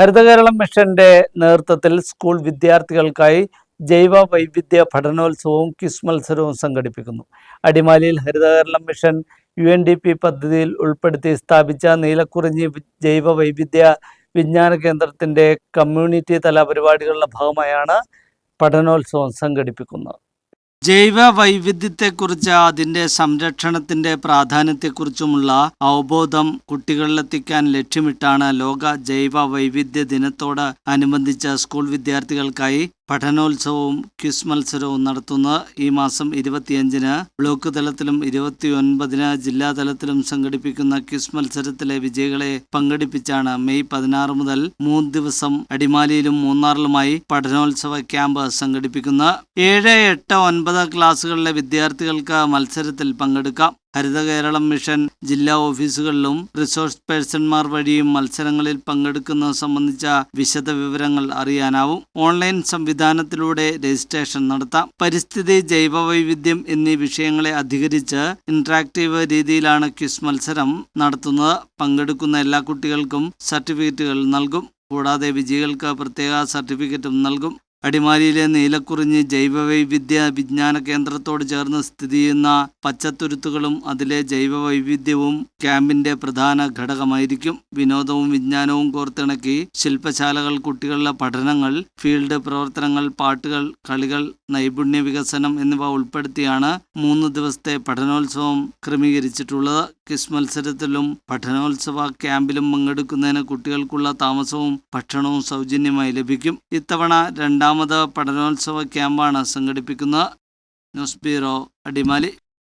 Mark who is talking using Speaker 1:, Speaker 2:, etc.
Speaker 1: ഹരിതകേരളം മിഷന്റെ നേതൃത്വത്തിൽ സ്കൂൾ വിദ്യാർത്ഥികൾക്കായി ജൈവ വൈവിധ്യ പഠനോത്സവവും ക്വിസ് മത്സരവും സംഘടിപ്പിക്കുന്നു. അടിമാലിയിൽ Haritha Keralam mission U N D P പദ്ധതിയിൽ ഉൾപ്പെടുത്തി സ്ഥാപിച്ച നീലക്കുറിഞ്ഞി ജൈവ വൈവിധ്യ വിജ്ഞാന കേന്ദ്രത്തിന്റെ കമ്മ്യൂണിറ്റി തല പരിപാടികളുടെ ഭാഗമായാണ് പഠനോത്സവം സംഘടിപ്പിക്കുന്നത്. ജൈവ വൈവിധ്യത്തെക്കുറിച്ച് അതിന്റെ സംരക്ഷണത്തിന്റെ പ്രാധാന്യത്തെക്കുറിച്ചുമുള്ള അവബോധം കുട്ടികളിലെത്തിക്കാൻ ലക്ഷ്യമിട്ടാണ് ലോക ജൈവ വൈവിധ്യ ദിനത്തോട് അനുബന്ധിച്ച സ്കൂൾ വിദ്യാർത്ഥികൾക്കായി പഠനോത്സവവും ക്വിസ് മത്സരവും നടത്തുന്ന ഈ മാസം ഇരുപത്തിയഞ്ചിന് ബ്ലോക്ക് തലത്തിലും ഇരുപത്തിയൊൻപതിന് ജില്ലാ തലത്തിലും സംഘടിപ്പിക്കുന്ന ക്വിസ് മത്സരത്തിലെ വിജയികളെ പങ്കെടുപ്പിച്ചാണ് മെയ് പതിനാറ് മുതൽ മൂന്ന് ദിവസം അടിമാലിയിലും മൂന്നാറിലുമായി പഠനോത്സവ ക്യാമ്പ് സംഘടിപ്പിക്കുന്നത് ഏഴ് എട്ട് ഒൻപത് ക്ലാസ്സുകളിലെ വിദ്യാർത്ഥികൾക്ക് മത്സരത്തിൽ പങ്കെടുക്കാം. ഹരിത കേരളം മിഷൻ ജില്ലാ ഓഫീസുകളിലും റിസോഴ്സ് പേഴ്സൺമാർ വഴിയും മത്സരങ്ങളിൽ പങ്കെടുക്കുന്നത് സംബന്ധിച്ച വിശദ വിവരങ്ങൾ അറിയാനാവും. ഓൺലൈൻ സംവിധാനത്തിലൂടെ രജിസ്ട്രേഷൻ നടത്താം. പരിസ്ഥിതി ജൈവവൈവിധ്യം എന്നീ വിഷയങ്ങളെ അധികരിച്ച് ഇന്ററാക്റ്റീവ് രീതിയിലാണ് ക്വിസ് മത്സരം നടത്തുന്നത്. പങ്കെടുക്കുന്ന എല്ലാ കുട്ടികൾക്കും സർട്ടിഫിക്കറ്റുകൾ നൽകും. കൂടാതെ വിജയികൾക്ക് പ്രത്യേക സർട്ടിഫിക്കറ്റും നൽകും. അടിമാലിയിലെ നീലക്കുറിഞ്ഞി ജൈവവൈവിധ്യ വിജ്ഞാന കേന്ദ്രത്തോട് ചേർന്ന് സ്ഥിതി ചെയ്യുന്ന പച്ചത്തുരുത്തുകളും അതിലെ ജൈവവൈവിധ്യവും ക്യാമ്പിന്റെ പ്രധാന ഘടകമായിരിക്കും. വിനോദവും വിജ്ഞാനവും കോർത്തിണക്കി ശില്പശാലകൾ കുട്ടികളുടെ പഠനങ്ങൾ ഫീൽഡ് പ്രവർത്തനങ്ങൾ പാട്ടുകൾ കളികൾ നൈപുണ്യ വികസനം എന്നിവ ഉൾപ്പെടുത്തിയാണ് മൂന്ന് ദിവസത്തെ പഠനോത്സവം ക്രമീകരിച്ചിട്ടുള്ളത്. ക്വിസ് മത്സരത്തിലും പഠനോത്സവ ക്യാമ്പിലും പങ്കെടുക്കുന്നതിന് കുട്ടികൾക്കുള്ള താമസവും ഭക്ഷണവും സൗജന്യമായി ലഭിക്കും. ഇത്തവണ രണ്ടാമത് പഠനോത്സവ ക്യാമ്പാണ് സംഘടിപ്പിക്കുന്നത്. News bureau Adimali.